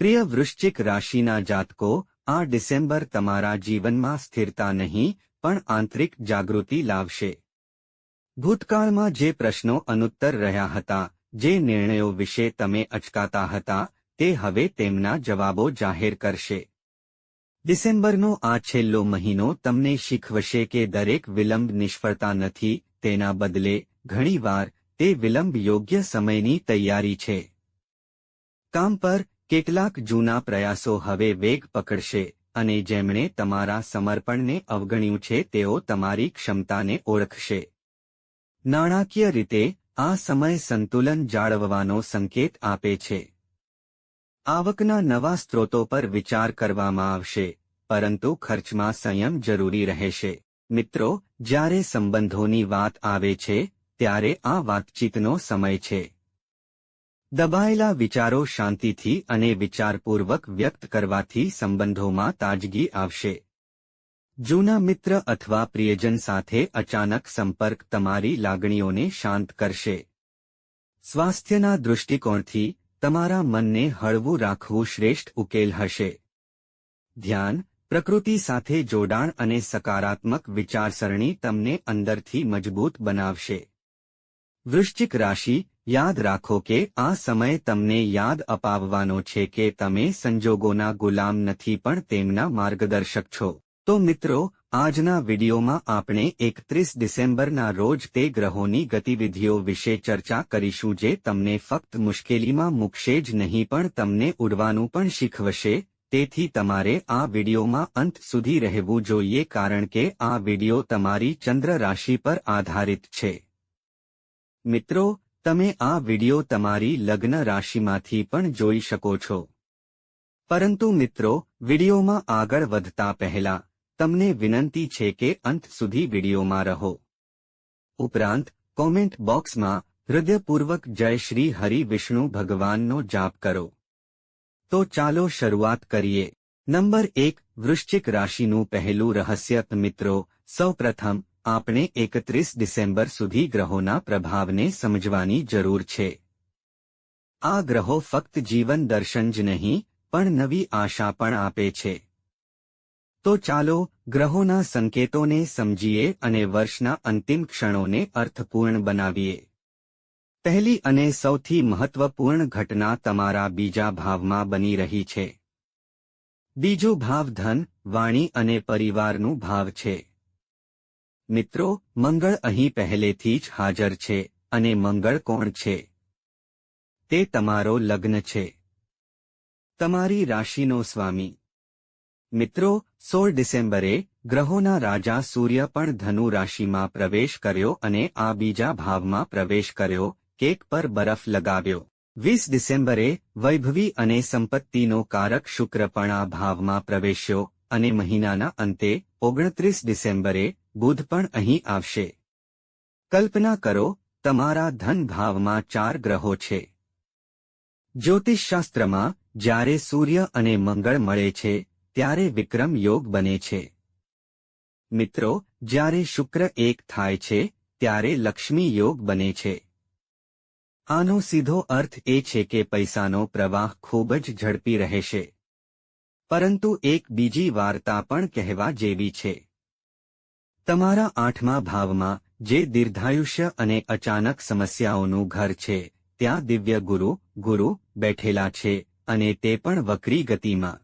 પ્રિય વૃશ્ચિક રાશિના જાતકો, આ ડિસેમ્બર તમારા જીવનમાં સ્થિરતા નહીં, પણ આંતરિક જાગૃતિ લાવશે. ભૂતકાળમાં જે પ્રશ્નો અનુત્તર રહ્યા હતા, જે નિર્ણયો વિશે તમે અચકાતા હતા, તે હવે તેમના જવાબો જાહેર કરશે. ડિસેમ્બરનો આ છેલ્લો મહિનો તમને શીખવશે કે દરેક વિલંબ નિષ્ફળતા નથી, તેના બદલે ઘણીવાર તે વિલંબ યોગ્ય સમયની તૈયારી છે. કામ પર કેટલાક જૂના પ્રયાસો હવે વેગ પકડશે અને જેમણે તમારા સમર્પણને અવગણ્યું છે તેઓ તમારી ક્ષમતાને ઓળખશે. નાણાકીય રીતે, આ સમય સંતુલન જાળવવાનો સંકેત આપે છે. આવકના નવા સ્ત્રોતો પર વિચાર કરવામાં આવશે, પરંતુ ખર્ચમાં સંયમ જરૂરી રહેશે. મિત્રો, જ્યારે સંબંધોની વાત આવે છે, ત્યારે આ વાતચીતનો સમય છે. દબાયેલા વિચારો શાંતિથી અને વિચારપૂર્વક વ્યક્ત કરવાથી સંબંધોમાં તાજગી આવશે. જૂના મિત્ર અથવા પ્રિયજન સાથે અચાનક સંપર્ક તમારી લાગણીઓને શાંત કરશે. સ્વાસ્થ્યના દૃષ્ટિકોણથી તમારા મનને હળવું રાખવું શ્રેષ્ઠ ઉકેલ હશે. ધ્યાન, પ્રકૃતિ સાથે જોડાણ અને સકારાત્મક વિચારસરણી તમને અંદરથી મજબૂત બનાવશે. વૃશ્ચિક રાશિ યાદ રાખો કે આ સમય તમને યાદ અપાવવાનો છે કે તમે સંજોગોના ગુલામ નથી પણ તેમના માર્ગદર્શક છો. તો મિત્રો, આજના વિડીયોમાં આપણે એકત્રીસ ડિસેમ્બરના રોજ તે ગ્રહોની ગતિવિધિઓ વિશે ચર્ચા કરીશું જે તમને ફક્ત મુશ્કેલીમાં મૂકશે જ નહીં પણ તમને ઉડવાનું પણ શીખવશે. તેથી તમારે આ વિડીયોમાં અંત સુધી રહેવું જોઈએ કારણ કે આ વીડિયો તમારી ચંદ્ર રાશિ પર આધારિત છે. મિત્રો તમે આ વિડિયો તમારી લગ્ન રાશિમાંથી પણ જોઈ શકો છો. પરંતુ મિત્રો, વિડિયોમાં આગળ વધતા પહેલા, તમને વિનંતી છે કે અંત સુધી વિડિયોમાં રહો. ઉપરાંત, કોમેન્ટ બોક્સમાં, હૃદયપૂર્વક જય શ્રી હરિ વિષ્ણુ ભગવાનનો જાપ કરો. તો ચાલો શરૂઆત કરીએ. નંબર એક, વૃશ્ચિક રાશિનું પહેલું રહસ્ય, મિત્રો, સૌપ્રથમ આપણે એકત્રીસ ડિસેમ્બર સુધી ગ્રહોના પ્રભાવને સમજવાની જરૂર છે. આ ગ્રહો ફક્ત જીવન દર્શન જ નહીં, પણ નવી આશા પણ આપે છે. તો ચાલો ગ્રહોના સંકેતોને સમજીએ અને વર્ષના અંતિમ ક્ષણોને અર્થપૂર્ણ બનાવીએ. પહેલી અને સૌથી મહત્વપૂર્ણ ઘટના તમારા બીજા ભાવમાં બની રહી છે. બીજો ભાવ ધન, વાણી અને પરિવારનું ભાવ છે. મિત્રો, મંગળ અહીં પહેલેથી જ હાજર છે અને મંગળ કોણ છે? તે તમારો લગ્ન છે. તમારી રાશિનો સ્વામી. મિત્રો, સોળ ડિસેમ્બરે ગ્રહોના રાજા સૂર્ય પણ ધનુ રાશિમાં પ્રવેશ કર્યો અને આ બીજા ભાવમાં પ્રવેશ કર્યો, કેક પર બરફ લગાવ્યો. વીસ ડિસેમ્બરે વૈભવી અને સંપત્તિનો કારક શુક્ર પણ આ ભાવમાં પ્રવેશ્યો અને મહિનાના અંતે ઓગણત્રીસ ડિસેમ્બરે બુધ પણ અહીં આવશે. કલ્પના કરો, તમારા ધન ભાવમાં ચાર ગ્રહો છે. જ્યોતિષશાસ્ત્રમાં, જ્યારે સૂર્ય અને મંગળ મળે છે, ત્યારે વિક્રમ યોગ બને છે. મિત્રો, જ્યારે શુક્ર એક થાય છે, ત્યારે લક્ષ્મી યોગ બને છે. આનો સીધો અર્થ એ છે કે પૈસાનો પ્રવાહ ખૂબ જ ઝડપી રહેશે. પરંતુ એક બીજી વાર્તા પણ કહેવા જેવી છે. તમારા આઠમા ભાવમાં જે દીર્ઘાયુષ્ય અને અચાનક સમસ્યાઓનું ઘર છે, ત્યાં દિવ્ય ગુરુ ગુરુ બેઠેલા છે અને તે પણ વક્રી ગતિમાં.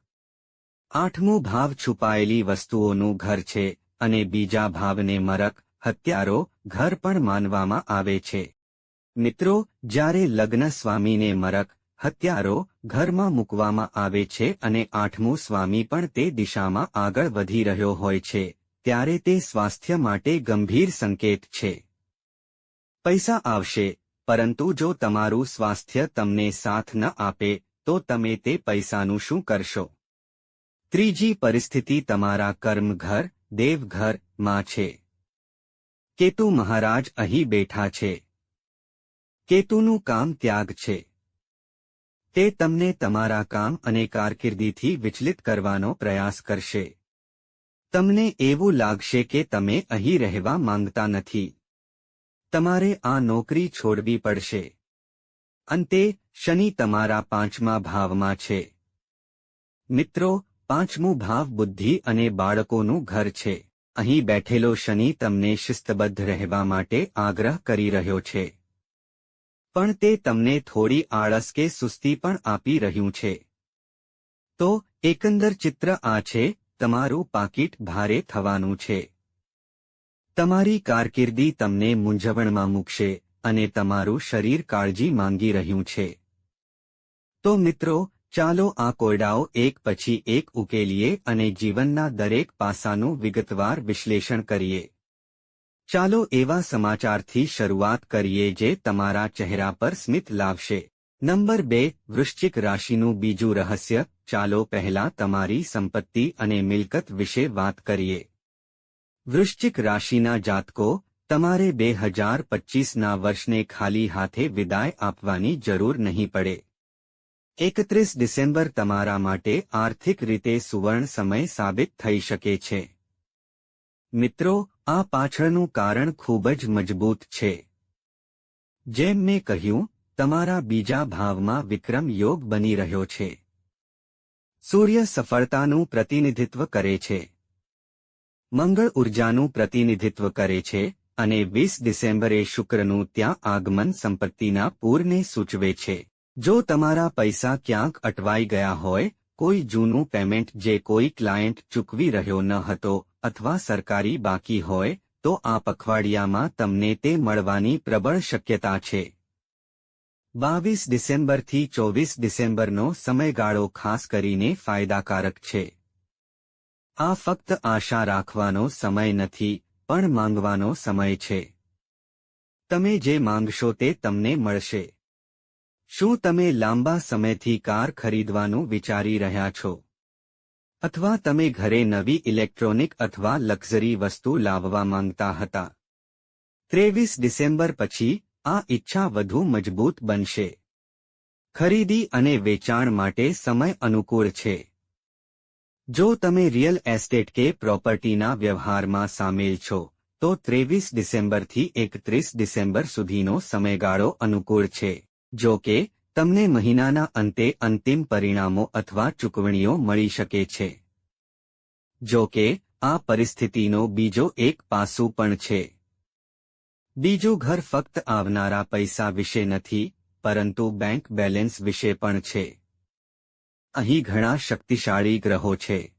આઠમું ભાવ છુપાયેલી વસ્તુઓનું ઘર છે અને બીજા ભાવને મરક, હત્યારો, ઘર પણ માનવામાં આવે છે. મિત્રો, જ્યારે લગ્ન સ્વામીને મરક, હત્યારો ઘરમાં મૂકવામાં આવે છે અને આઠમું સ્વામી પણ તે દિશામાં આગળ વધી રહ્યો હોય છે ત્યારે તે સ્વાસ્થ્ય માટે ગંભીર સંકેત છે. પૈસા આવશે, પરંતુ જો તમારું સ્વાસ્થ્ય તમને સાથ ન આપે, તો તમે તે પૈસાનું શું કરશો? ત્રીજી પરિસ્થિતિ તમારા કર્મઘર દેવઘરમાં છે. કેતુ મહારાજ અહીં બેઠા છે. કેતુનું કામ ત્યાગ છે. તે તમને તમારા કામ અને કારકિર્દીથી વિચલિત કરવાનો પ્રયાસ કરશે. તમને એવું લાગશે કે તમે અહીં રહેવા માંગતા નથી. તમારે આ નોકરી છોડવી પડશે. અંતે, શનિ તમારા પાંચમા ભાવમાં છે. મિત્રો, પાંચમું ભાવ બુદ્ધિ અને બાળકોનું ઘર છે. અહીં બેઠેલો શનિ તમને શિસ્તબદ્ધ રહેવા માટે આગ્રહ કરી રહ્યો છે. પણ તે તમને થોડી આળસ કે સુસ્તી પણ આપી રહ્યું છે. તો, એકંદર ચિત્ર આ છે તમારું પાકીટ ભારે થવાનું છે. તમારી કારકિર્દી તમને મૂંઝવણમાં મૂકશે અને તમારું શરીર કાળજી માંગી રહ્યું છે. તો મિત્રો, ચાલો આ કોયડાઓ એક પછી એક ઉકેલીએ અને જીવનના દરેક પાસાનું વિગતવાર વિશ્લેષણ કરીએ. ચાલો એવા સમાચારથી શરૂઆત કરીએ જે તમારા ચહેરા પર સ્મિત લાવશે. નંબર બે, વૃશ્ચિક રાશિનું બીજું રહસ્ય. ચાલો પહેલા તમારી સંપત્તિ અને મિલકત વિશે વાત કરીએ. વૃશ્ચિક રાશિના જાતકો, તમારે બે હજાર પચીસના વર્ષને ખાલી હાથે વિદાય આપવાની જરૂર નહીં પડે. એકત્રીસ ડિસેમ્બર તમારા માટે આર્થિક રીતે સુવર્ણ સમય સાબિત થઈ શકે છે. મિત્રો, આ પાછળનું કારણ ખૂબ જ મજબૂત છે. જેમ મેં કહ્યું તમારા બીજા ભાવમાં વિક્રમ યોગ બની રહ્યો છે. સૂર્ય સફળતાનું પ્રતિનિધિત્વ કરે છે. મંગળ ઉર્જાનું પ્રતિનિધિત્વ કરે છે અને વીસ ડિસેમ્બરે શુક્રનું ત્યાં આગમન સંપત્તિના પૂરને સૂચવે છે. જો તમારા પૈસા ક્યાંક અટવાઈ ગયા હોય, કોઈ જૂનું પેમેન્ટ જે કોઈ ક્લાયન્ટ ચૂકવી રહ્યો ન હતો અથવા સરકારી બાકી હોય, તો આ પખવાડિયામાં તમને તે મળવાની પ્રબળ શક્યતા છે. બાવીસ ડિસેમ્બરથી ચોવીસ ડિસેમ્બરનો સમયગાળો ખાસ કરીને ફાયદાકારક છે. આ ફક્ત આશા રાખવાનો સમય નથી, પણ માંગવાનો સમય છે. તમે જે માંગશો તે તમને મળશે. શું તમે લાંબા સમયથી કાર ખરીદવાનું વિચારી રહ્યા છો? અથવા તમે ઘરે નવી ઇલેક્ટ્રોનિક અથવા લક્ઝરી વસ્તુ લાવવા માંગતા હતા? ત્રેવીસ ડિસેમ્બર પછી આ ઈચ્છા વધુ મજબૂત બનશે. ખરીદી અને વેચાણ માટે સમય અનુકૂળ છે. જો તમે રિયલ એસ્ટેટ કે પ્રોપર્ટીના વ્યવહારમાં સામેલ છો, તો ત્રેવીસ ડિસેમ્બરથી એકત્રીસ ડિસેમ્બર સુધીનો સમયગાળો અનુકૂળ છે. જો કે, તમને મહિનાના અંતે અંતિમ પરિણામો અથવા ચૂકવણીઓ મળી શકે છે. જો કે, આ પરિસ્થિતિનો બીજો એક પાસું પણ છે. બીજું ઘર ફક્ત આવનારા પૈસા વિશે નથી, પરંતુ બેંક બેલેન્સ વિશે પણ છે. અહીં ઘણા શક્તિશાળી ગ્રહો છે.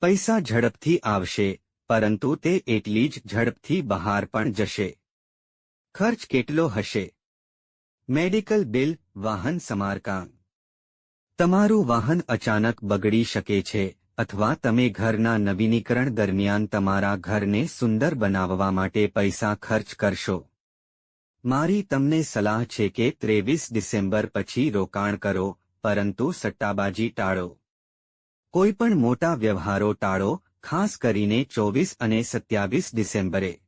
પૈસા ઝડપથી આવશે, પરંતુ તે એટલી જ ઝડપથી બહાર પણ જશે. ખર્ચ કેટલો હશે? મેડિકલ બિલ, વાહન સમારકામ. તમારું વાહન અચાનક બગડી શકે છે અથવા તમે ઘરના નવીનીકરણ દરમિયાન તમારા ઘરને સુંદર બનાવવા માટે પૈસા ખર્ચ કરશો. મારી તમને સલાહ છે કે ત્રેવીસ ડિસેમ્બર પછી રોકાણ કરો, પરંતુ સટ્ટાબાજી ટાળો. કોઈપણ મોટા વ્યવહારો ટાળો, ખાસ કરીને ચોવીસ અને સત્યાવીસ ડિસેમ્બરે.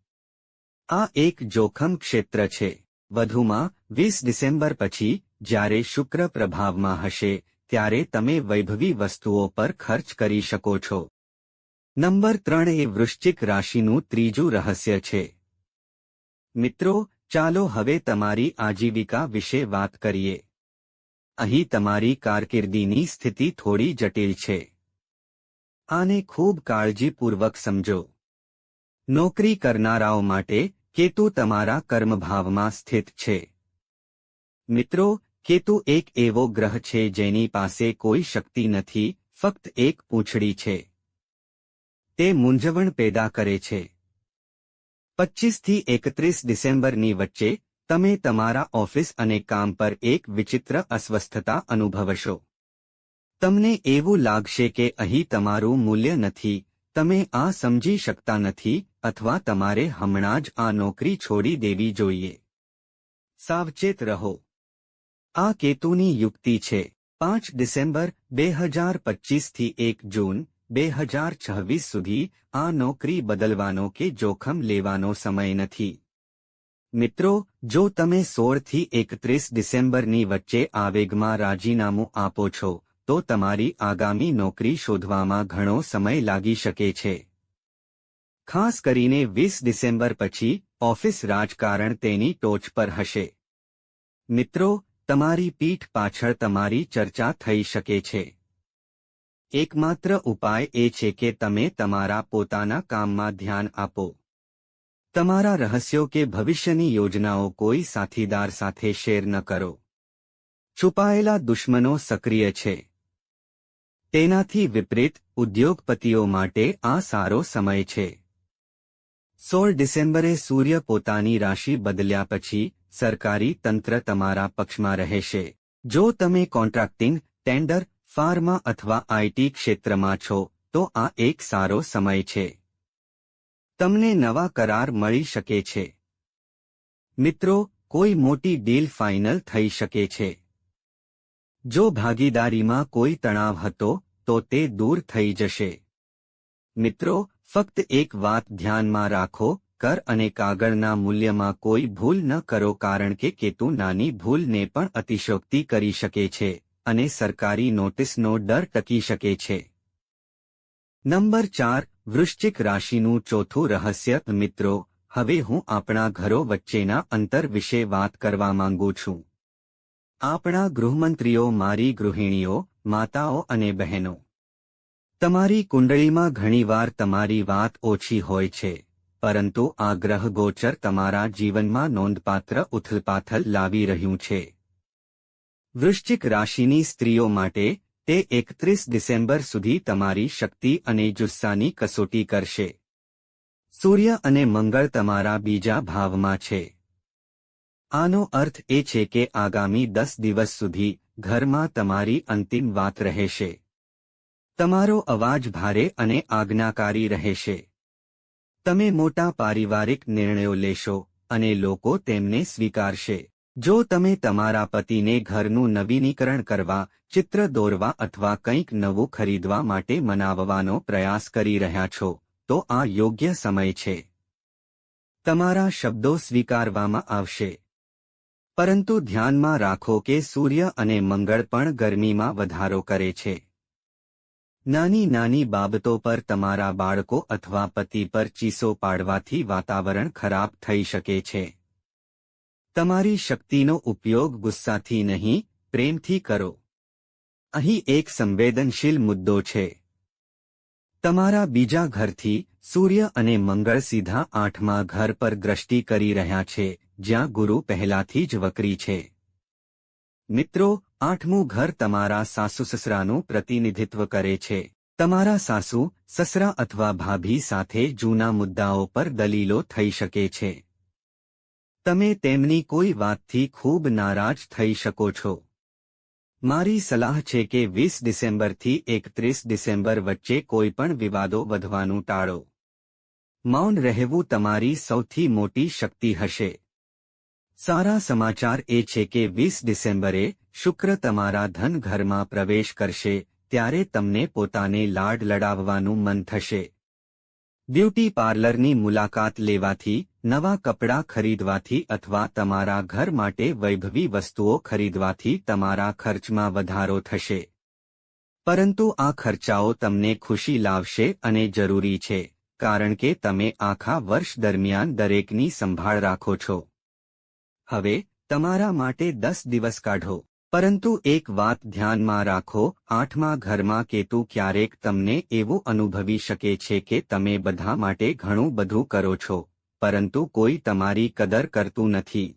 આ એક જોખમ ક્ષેત્ર છે. વધુમાં, વીસ ડિસેમ્બર પછી, જ્યારે શુક્ર પ્રભાવમાં હશે ત્યારે તમે વૈભવી વસ્તુઓ પર ખર્ચ કરી શકો છો. નંબર ત્રણ એ વૃશ્ચિક રાશિનું ત્રીજું રહસ્ય છે. મિત્રો, ચાલો હવે તમારી આજીવિકા વિશે વાત કરીએ. અહીં તમારી કારકિર્દીની સ્થિતિ થોડી જટિલ છે. આને ખૂબ કાળજીપૂર્વક સમજો. નોકરી કરનારાઓ માટે કેતુ તમારા કર્મભાવમાં સ્થિત છે. મિત્રો કેતુ એક એવો ગ્રહ છે જેની પાસે કોઈ શક્તિ નથી, ફક્ત એક પૂંછડી છે. તે મૂંઝવણ પેદા કરે છે. પચ્ચીસથી એકત્રીસ ડિસેમ્બરની વચ્ચે, તમે તમારા ઓફિસ અને કામ પર એક વિચિત્ર અસ્વસ્થતા અનુભવશો. તમને એવું લાગશે કે અહીં તમારું મૂલ્ય નથી, તમે આ સમજી શકતા નથી, અથવા તમારે હમણાં જ આ નોકરી છોડી દેવી જોઈએ. સાવચેત રહો. આ કેતુની યુક્તિ છે. પાંચ ડિસેમ્બર બે હજાર પચીસથી એક જૂન બે હજાર છવ્વીસ સુધી આ નોકરી બદલવાનો કે જોખમ લેવાનો સમય નથી. મિત્રો, જો તમે સોળથી એકત્રીસ ડિસેમ્બરની વચ્ચે આવેગમાં રાજીનામું આપો છો, તો તમારી આગામી નોકરી શોધવામાં ઘણો સમય લાગી શકે છે. ખાસ કરીને વીસ ડિસેમ્બર પછી ઓફિસ રાજકારણ તેની ટોચ પર હશે. મિત્રો તમારી પીઠ પાછળ તમારી ચર્ચા થઈ શકે છે. એકમાત્ર ઉપાય એ છે કે તમે તમારા પોતાના કામમાં ધ્યાન આપો. તમારા રહસ્યો કે ભવિષ્યની યોજનાઓ કોઈ સાથીદાર સાથે શેર ન કરો. છુપાયેલા દુશ્મનો સક્રિય છે. તેનાથી વિપરીત, ઉદ્યોગપતિઓ માટે આ સારો સમય છે. સોળ ડિસેમ્બરે સૂર્ય પોતાની રાશિ બદલ્યા પછી સરકારી તંત્ર તમારા પક્ષમાં રહેશે. જો તમે કોન્ટ્રાક્ટિંગ, ટેન્ડર, ફાર્મા અથવા આઈટી ક્ષેત્રમાં છો, તો આ એક સારો સમય છે. તમને નવા કરાર મળી શકે છે. મિત્રો, કોઈ મોટી ડીલ ફાઇનલ થઈ શકે છે. જો ભાગીદારીમાં કોઈ તણાવ હતો, તો તે દૂર થઈ જશે. મિત્રો, ફક્ત એક વાત ધ્યાનમાં રાખો કર અને કાગળના મૂલ્યમાં કોઈ ભૂલ ન કરો કારણ કે કેતુ નાની ભૂલને પણ અતિશોક્તિ કરી શકે છે અને સરકારી નોટિસનો ડર ટકી શકે છે. નંબર ચાર, વૃશ્ચિક રાશિનું ચોથું રહસ્ય, મિત્રો, હવે હું આપણા ઘરો વચ્ચેના અંતર વિશે વાત કરવા માંગુ છું. આપણા ગૃહમંત્રીઓ, મારી ગૃહિણીઓ, માતાઓ અને બહેનો. તમારી કુંડળીમાં ઘણીવાર તમારી વાત ઓછી હોય છે. પરંતુ આ ગ્રહ ગોચર તમારા જીવનમાં નોંધપાત્ર ઉથલપાથલ લાવી રહ્યું છે. વૃશ્ચિક રાશિની સ્ત્રીઓ માટે, તે એકત્રીસ ડિસેમ્બર સુધી તમારી શક્તિ અને જુસ્સાની કસોટી કરશે. સૂર્ય અને મંગળ તમારા બીજા ભાવમાં છે. આનો અર્થ એ છે કે આગામી દસ દિવસ સુધી ઘરમાં તમારી અંતિમ વાત રહેશે. તમારો અવાજ ભારે અને આજ્ઞાકારી રહેશે. તમે મોટા પારિવારિક નિર્ણયો લેશો અને લોકો તેમને સ્વીકારશે. જો તમે તમારા પતિને ઘરનું નવીનીકરણ કરવા, ચિત્ર દોરવા અથવા કંઈક નવું ખરીદવા માટે મનાવવાનો પ્રયાસ કરી રહ્યા છો, તો આ યોગ્ય સમય છે. તમારા શબ્દો સ્વીકારવામાં આવશે. પરંતુ ધ્યાનમાં રાખો કે સૂર્ય અને મંગળ પણ ગરમીમાં વધારો કરે છે. નાની નાની બાબતો પર તમારા બાળકો અથવા પતિ પર ચીસો પાડવાથી વાતાવરણ ખરાબ થઈ શકે છે. તમારી શક્તિનો ઉપયોગ ગુસ્સાથી નહીં, પ્રેમથી કરો. અહીં એક સંવેદનશીલ મુદ્દો છે. તમારા બીજા ઘરથી સૂર્ય અને મંગળ સીધા આઠમા ઘર પર દ્રષ્ટિ કરી રહ્યા છે, જ્યાં ગુરુ પહેલાથી જ વકરી છે. મિત્રો આઠમું ઘર તમારા સાસુ સસરાનું પ્રતિનિધિત્વ કરે છે. તમારા સાસુ, સસરા અથવા ભાભી સાથે જૂના મુદ્દાઓ પર દલીલો થઈ શકે છે. તમે તેમની કોઈ વાતથી ખૂબ નારાજ થઈ શકો છો. મારી સલાહ છે કે વીસ ડિસેમ્બરથી એકત્રીસ ડિસેમ્બર વચ્ચે કોઈ પણ વિવાદો વધવાનું ટાળો. મૌન રહેવું તમારી સૌથી મોટી શક્તિ હશે. સારા સમાચાર એ છે કે વીસ ડિસેમ્બરે શુક્ર તમારા ધન ઘરમાં પ્રવેશ કરશે, ત્યારે તમને પોતાને લાડ લડાવવાનું મન થશે. બ્યુટી પાર્લરની મુલાકાત લેવાથી, નવા કપડાં ખરીદવાથી અથવા તમારા ઘર માટે વૈભવી વસ્તુઓ ખરીદવાથી તમારા ખર્ચમાં વધારો થશે. પરંતુ આ ખર્ચાઓ તમને ખુશી લાવશે અને જરૂરી છે, કારણ કે તમે આખા વર્ષ દરમિયાન દરેકની સંભાળ રાખો છો. હવે, તમારા માટે દસ દિવસ કાઢો. પરંતુ એક વાત ધ્યાનમાં રાખો, આઠમા ઘરમાં કેતુ ક્યારેક તમને એવું અનુભવી શકે છે કે તમે બધા માટે ઘણું બધું કરો છો, પરંતુ કોઈ તમારી કદર કરતું નથી.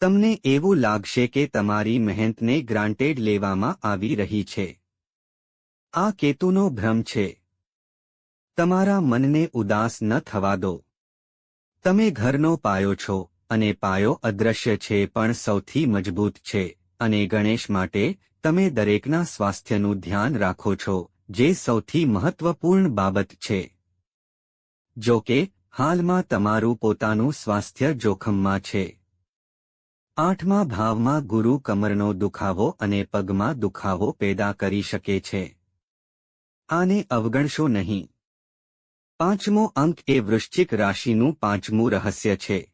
તમને એવું લાગશે કે તમારી મહેનતને ગ્રાન્ટેડ લેવામાં આવી રહી છે. આ કેતુનો ભ્રમ છે. તમારા મનને ઉદાસ ન થવા દો. તમે ઘરનો પાયો છો અને પાયો અદ્રશ્ય છે પણ સૌથી મજબૂત છે. અને ગણેશ માટે, તમે દરેકના સ્વાસ્થ્યનું ધ્યાન રાખો છો, જે સૌથી મહત્વપૂર્ણ બાબત છે. જો કે, હાલમાં તમારું પોતાનું સ્વાસ્થ્ય જોખમમાં છે. આઠમા ભાવમાં ગુરુ કમરનો દુખાવો અને પગમાં દુખાવો પેદા કરી શકે છે. આને અવગણશો નહીં. પાંચમો અંક એ વૃશ્ચિક રાશિનું પાંચમું રહસ્ય છે.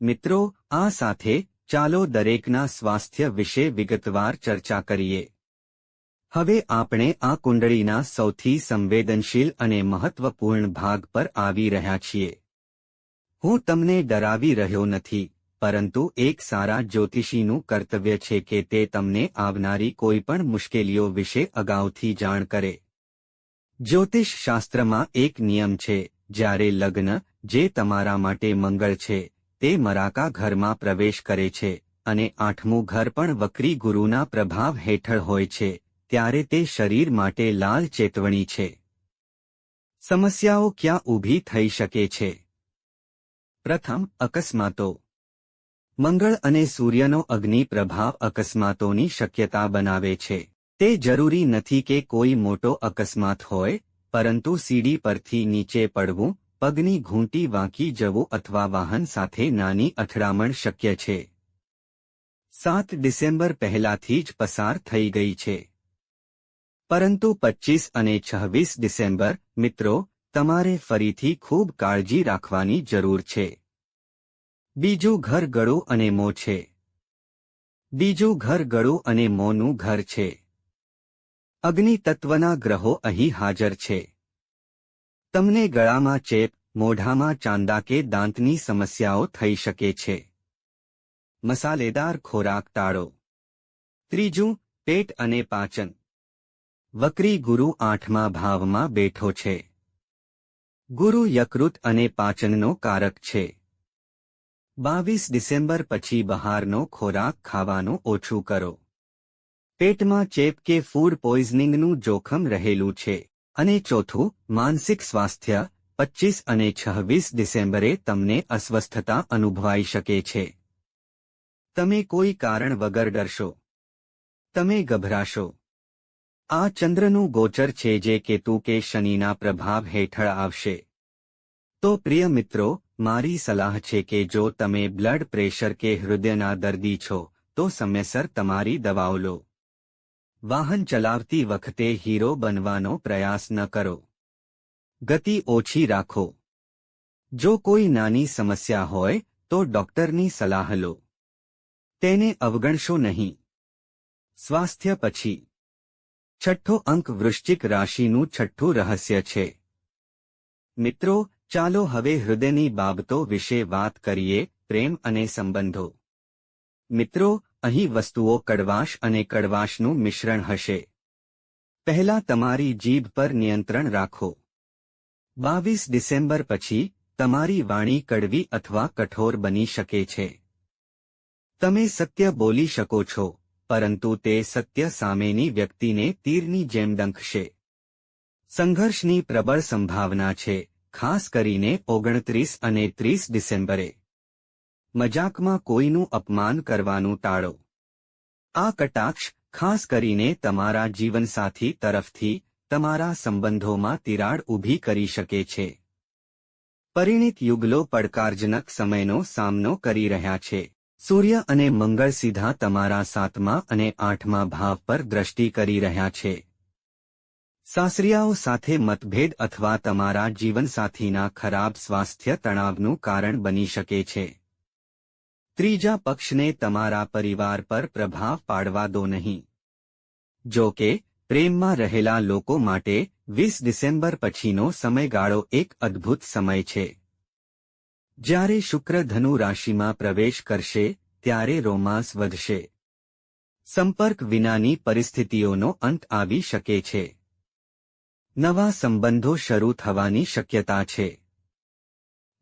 મિત્રો, આ સાથે ચાલો દરેકના સ્વાસ્થ્ય વિશે વિગતવાર ચર્ચા કરીએ. હવે આપણે આ કુંડળીના સૌથી સંવેદનશીલ અને મહત્વપૂર્ણ ભાગ પર આવી રહ્યા છીએ. હું તમને ડરાવી રહ્યો નથી, પરંતુ એક સારા જ્યોતિષીનું કર્તવ્ય છે કે તે તમને આવનારી કોઈ પણ મુશ્કેલીઓ વિશે અગાઉથી જાણ કરે. જ્યોતિષ શાસ્ત્રમાં એક નિયમ છે, જ્યારે લગ્ન જે તમારા માટે મંગળ છે તે મરાકા ઘરમાં પ્રવેશ કરે છે અને આઠમું ઘર પણ વક્રી ગુરુના પ્રભાવ હેઠળ હોય છે, ત્યારે તે શરીર માટે લાલ ચેતવણી છે. સમસ્યાઓ ક્યાં ઊભી થઈ શકે છે? પ્રથમ, અકસ્માતો. મંગળ અને સૂર્યનો અગ્નિ પ્રભાવ અકસ્માતોની શક્યતા બનાવે છે. તે જરૂરી નથી કે કોઈ મોટો અકસ્માત હોય, પરંતુ સીડી પરથી નીચે પડવું પગની ઘૂંટી વાંકી જવો અથવા વાહન સાથે નાની અથડામણ શક્ય છે. સાત ડિસેમ્બર પહેલાથી જ પસાર થઈ ગઈ છે. પરંતુ પચ્ચીસ અને છવ્વીસ ડિસેમ્બર, મિત્રો, તમારે ફરીથી ખૂબ કાળજી રાખવાની જરૂર છે. બીજું ઘર ગળો અને મો છે. બીજું ઘર ગળો અને મોનું ઘર છે. અગ્નિ તત્વના ગ્રહો અહીં હાજર છે. તમને ગળામાં ચેપ, મોઢામાં ચાંદા કે દાંતની સમસ્યાઓ થઈ શકે છે. મસાલેદાર ખોરાક ટાળો. ત્રીજું, પેટ અને પાચન. વક્રી ગુરુ આઠમા ભાવમાં બેઠો છે. ગુરુ યકૃત અને પાચનનો કારક છે. બાવીસ ડિસેમ્બર પછી બહારનો ખોરાક ખાવાનું ઓછું કરો. પેટમાં ચેપ કે ફૂડ પોઈઝનિંગનું જોખમ રહેલું છે. અને ચોથું, માનસિક સ્વાસ્થ્ય, પચ્ચીસ અને છવ્વીસ ડિસેમ્બરે તમને અસ્વસ્થતા અનુભવાઈ શકે છે. તમે કોઈ કારણ વગર ડરશો. તમે ગભરાશો. આ ચંદ્રનું ગોચર છે જે કેતુ કે શનિના પ્રભાવ હેઠળ આવશે. તો પ્રિય મિત્રો, મારી સલાહ છે કે જો તમે બ્લડ પ્રેશર કે હૃદયના દર્દી છો, તો સમયસર તમારી દવાઓ લો. વાહન ચલાવતી વખતે હીરો બનવાનો પ્રયાસ ન કરો. ગતિ ઓછી રાખો. જો કોઈ નાની સમસ્યા હોય, તો ડોક્ટરની સલાહ લો. તેને અવગણશો નહીં. સ્વાસ્થ્ય પછી. છઠ્ઠો અંક વૃશ્ચિક રાશિનું છઠ્ઠું રહસ્ય છે. મિત્રો, ચાલો હવે હૃદયની બાબતો વિશે વાત કરીએ, પ્રેમ અને સંબંધો. મિત્રો અહીં વસ્તુઓ કડવાશ અને કડવાશનું મિશ્રણ હશે. પહેલા તમારી જીભ પર નિયંત્રણ રાખો. બાવીસ ડિસેમ્બર પછી, તમારી વાણી કડવી અથવા કઠોર બની શકે છે. તમે સત્ય બોલી શકો છો, પરંતુ તે સત્ય સામેની વ્યક્તિને તીરની જેમ ડંખશે. સંઘર્ષની પ્રબળ સંભાવના છે, ખાસ કરીને ઓગણત્રીસ અને ત્રીસ ડિસેમ્બરે. મજાકમાં કોઈનું અપમાન કરવાનું ટાળો. આ કટાક્ષ ખાસ કરીને તમારા જીવનસાથી તરફથી તમારા સંબંધોમાં તિરાડ ઊભી કરી શકે છે. પરિણિત યુગલો પડકારજનક સમયનો સામનો કરી રહ્યા છે. સૂર્ય અને મંગળ સીધા તમારા સાતમા અને આઠમા ભાવ પર દ્રષ્ટિ કરી રહ્યા છે. સાસરિયાઓ સાથે મતભેદ અથવા તમારા જીવનસાથીના ખરાબ સ્વાસ્થ્ય તણાવનું કારણ બની શકે છે. ત્રીજા પક્ષને તમારા પરિવાર પર પ્રભાવ પાડવા દો નહીં. જો કે, પ્રેમમાં રહેલા લોકો માટે વીસ ડિસેમ્બર પછીનો સમયગાળો એક અદ્ભુત સમય છે. જ્યારે શુક્ર ધનુ રાશિમાં પ્રવેશ કરશે, ત્યારે રોમાંસ વધશે. સંપર્ક વિનાની પરિસ્થિતિઓનો અંત આવી શકે છે. નવા સંબંધો શરૂ થવાની શક્યતા છે.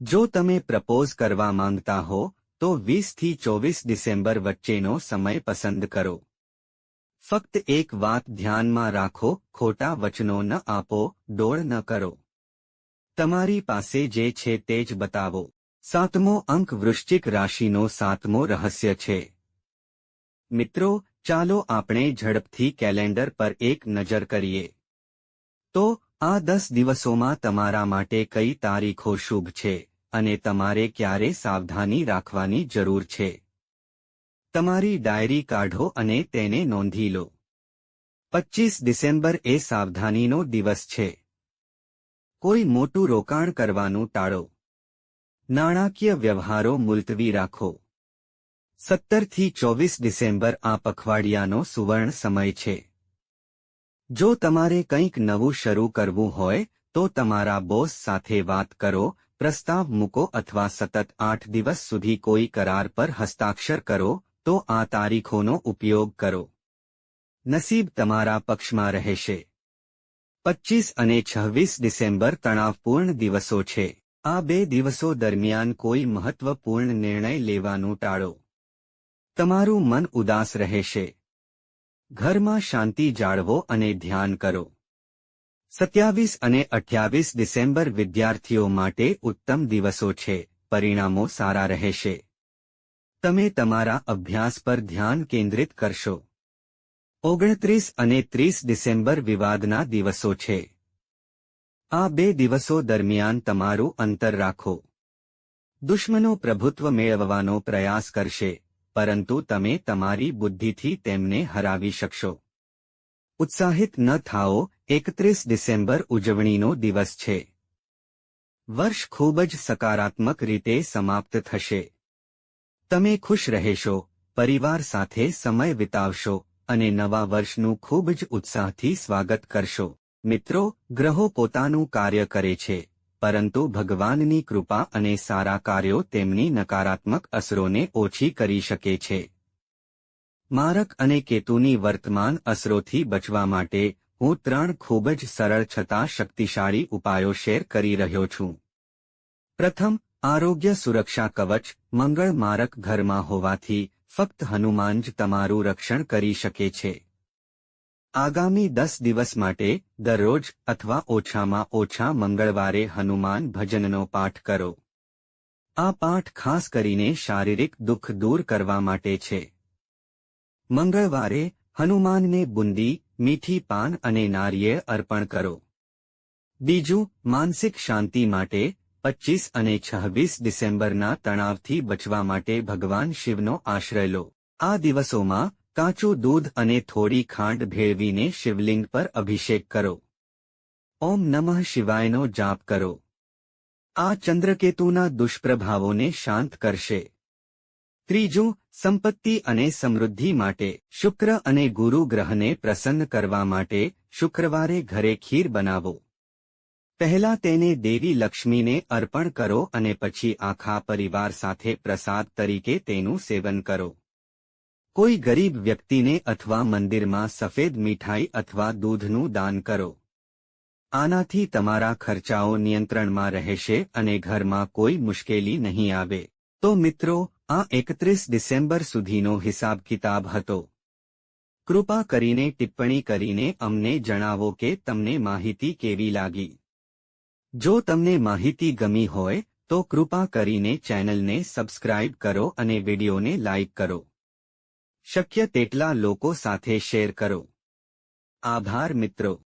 જો તમે પ્રપોઝ કરવા માંગતા હો તો વીસથી ચોવીસ ડિસેમ્બર વચ્ચેનો સમય પસંદ કરો. ફક્ત એક વાત ધ્યાનમાં રાખો, ખોટા વચનો ન આપો ડોળ ન કરો. તમારી પાસે જે છે તે જ બતાવો. સાતમો અંક વૃશ્ચિક રાશિનો સાતમો રહસ્ય છે. મિત્રો, ચાલો આપણે ઝડપથી કેલેન્ડર પર એક નજર કરીએ. તો આ દસ દિવસોમાં તમારા માટે કઈ તારીખો શુભ છે? અને તમારે ક્યારે સાવધાની રાખવાની જરૂર છે. તમારી ડાયરી કાઢો અને તેને નોંધી લો. પચીસ ડિસેમ્બર એ સાવધાનીનો દિવસ છે. કોઈ મોટું રોકાણ કરવાનું ટાળો. નાણાકીય વ્યવહારો મુલતવી રાખો. સત્તરથી ચોવીસ ડિસેમ્બર આ પખવાડિયાનો સુવર્ણ સમય છે. જો તમારે કંઈક નવું શરૂ કરવું હોય, તો તમારા બોસ સાથે વાત કરો પ્રસ્તાવ મૂકો અથવા સતત આઠ દિવસ સુધી કોઈ કરાર પર હસ્તાક્ષર કરો, તો આ તારીખોનો ઉપયોગ કરો. નસીબ તમારા પક્ષમાં રહેશે. પચ્ચીસ અને છવ્વીસ ડિસેમ્બર તણાવપૂર્ણ દિવસો છે. આ બે દિવસો દરમિયાન કોઈ મહત્વપૂર્ણ નિર્ણય લેવાનું ટાળો. તમારું મન ઉદાસ રહેશે. ઘરમાં શાંતિ જાળવો અને ધ્યાન કરો. સત્યાવીસ અને અઠ્યાવીસ ડિસેમ્બર વિદ્યાર્થીઓ માટે ઉત્તમ દિવસો છે, પરિણામો સારા રહેશે. તમે તમારા અભ્યાસ પર ધ્યાન કેન્દ્રિત કરશો. ઓગણત્રીસ અને ત્રીસ ડિસેમ્બર વિવાદના દિવસો છે. આ બે દિવસો દરમિયાન તમારું અંતર રાખો. દુશ્મનો પ્રભુત્વ મેળવવાનો પ્રયાસ કરશે, પરંતુ તમે તમારી બુદ્ધિથી તેમને હરાવી શકશો. ઉત્સાહિત ન થાઓ, એકત્રીસ ડિસેમ્બર ઉજવણીનો દિવસ છે. વર્ષ ખૂબ જ સકારાત્મક રીતે સમાપ્ત થશે. તમે ખુશ રહેશો, પરિવાર સાથે સમય વિતાવશો અને નવા વર્ષનું ખૂબ જ ઉત્સાહથી સ્વાગત કરશો. મિત્રો, ગ્રહો પોતાનું કાર્ય કરે છે, પરંતુ ભગવાનની કૃપા અને સારા કાર્યો તેમની નકારાત્મક અસરોને ઓછી કરી શકે છે. મારક અને કેતુની વર્તમાન અસરોથી બચવા માટે હું ત્રણ ખૂબ જ સરળ છતાં શક્તિશાળી ઉપાયો શેર કરી રહ્યો છું. પ્રથમ, આરોગ્ય સુરક્ષા કવચ, મંગળ મારક ઘરમાં હોવાથી ફક્ત હનુમાન જ તમારું રક્ષણ કરી શકે છે. આગામી દસ દિવસ માટે દરરોજ અથવા ઓછામાં ઓછા મંગળવારે હનુમાન ભજનનો પાઠ કરો. આ પાઠ ખાસ કરીને શારીરિક દુઃખ દૂર કરવા માટે છે. મંગળવારે હનુમાનને બુંદી, મીઠી પાન અને નારિયેળ અર્પણ કરો. બીજું, માનસિક શાંતિ માટે પચ્ચીસ અને છવ્વીસ ડિસેમ્બરના તણાવથી બચવા માટે ભગવાન શિવનો આશ્રય લો. આ દિવસોમાં કાચું દૂધ અને થોડી ખાંડ ભેળવીને શિવલિંગ પર અભિષેક કરો. ઓમ નમઃ શિવાયનો જાપ કરો. આ ચંદ્રકેતુના દુષ્પ્રભાવોને શાંત કરશે. ત્રીજું, સંપત્તિ અને સમૃદ્ધિ માટે શુક્ર અને ગુરુ ગ્રહને પ્રસન્ન કરવા માટે શુક્રવારે ઘરે ખીર બનાવો. પહેલા તેને દેવી લક્ષ્મીને અર્પણ કરો અને પછી આખા પરિવાર સાથે પ્રસાદ તરીકે તેનું સેવન કરો. કોઈ ગરીબ વ્યક્તિને અથવા મંદિરમાં સફેદ મીઠાઈ અથવા દૂધનું દાન કરો. આનાથી તમારા ખર્ચાઓ નિયંત્રણમાં રહેશે અને ઘરમાં કોઈ મુશ્કેલી નહીં આવે. તો મિત્રો આ એકત્રીસ ડિસેમ્બર સુધીનો હિસાબ કિતાબ હતો. કૃપા કરીને ટિપ્પણી કરીને અમને જણાવો કે તમને માહિતી કેવી લાગી. જો તમને માહિતી ગમી હોય, તો કૃપા કરીને ચેનલને સબસ્ક્રાઇબ કરો અને વિડીયોને લાઇક કરો. શક્ય તેટલા લોકો સાથે શેર કરો. આભાર મિત્રો.